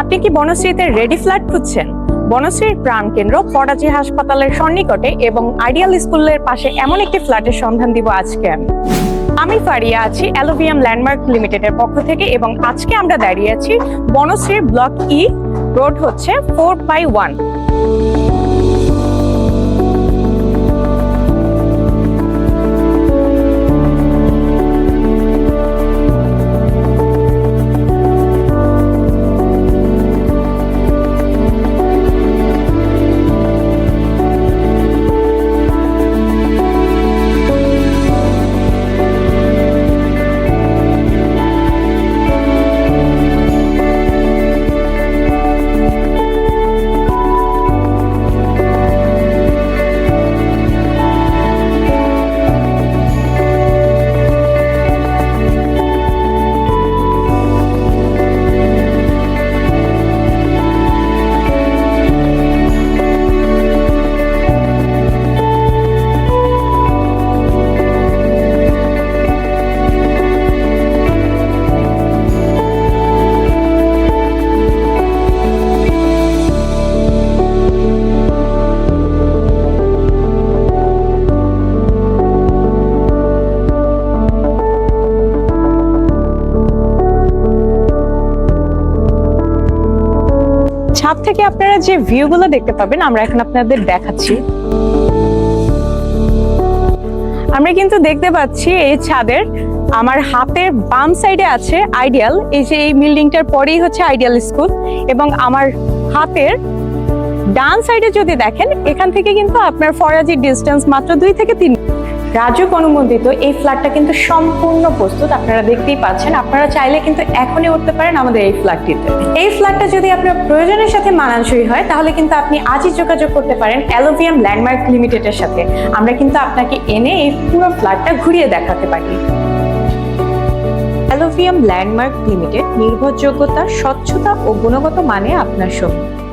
আপনি কি বনশ্রীতে ready flat খুঁজছেন? বনশ্রীর প্রাণকেন্দ্র পরাজি হাসপাতালের সন্নিকটে এবং আইডিয়াল স্কুলের পাশে এমন একটি ফ্ল্যাটের সন্ধান দিব আজকে আমি। আমি ফারিয়া আছি অ্যালোভিয়াম ল্যান্ডমার্ক লিমিটেডের পক্ষ থেকে এবং আজকে আমরা দাঁড়িয়ে আছি বনশ্রীর ব্লক ই রোড হচ্ছে ফোর বাই ওয়ান ছাদ থেকে আপনারা যে ভিউগুলো দেখতে পাবেন, আমরা এখন আপনাদের দেখাচ্ছি। আমরা কিন্তু দেখতে পাচ্ছি এই ছাদের আমার হাতের বাম সাইডে আছে আইডিয়াল এই যে এই বিল্ডিংটার পরেই হচ্ছে আইডিয়াল স্কুল এবং আমার হাতের ডান সাইডে যদি দেখেন, এখান থেকে কিন্তু আপনার ফরাজির ডিস্টেন্স মাত্র দুই থেকে তিন রাজুক অনুমোদিত, এই ফ্ল্যাটটা কিন্তু সম্পূর্ণ প্রস্তুত, আপনারা দেখতেই পাচ্ছেন। আপনারা চাইলে কিন্তু এখনই উঠতে পারেন আমাদের এই ফ্ল্যাটটিতে। এই ফ্ল্যাটটা যদি আপনার প্রয়োজনের সাথে মানানসই হয়, তাহলে কিন্তু আপনি আজই যোগাযোগ করতে পারেন অ্যালোভিয়াম ল্যান্ডমার্ক লিমিটেডের সাথে। আমরা কিন্তু আপনাকে এনে এই পুরো ফ্ল্যাটটা ঘুরিয়ে দেখাতে পারি। অ্যালোভিয়াম ল্যান্ডমার্ক লিমিটেড নির্ভরযোগ্যতা, স্বচ্ছতা ও গুণগত মানে আপনার সঙ্গে।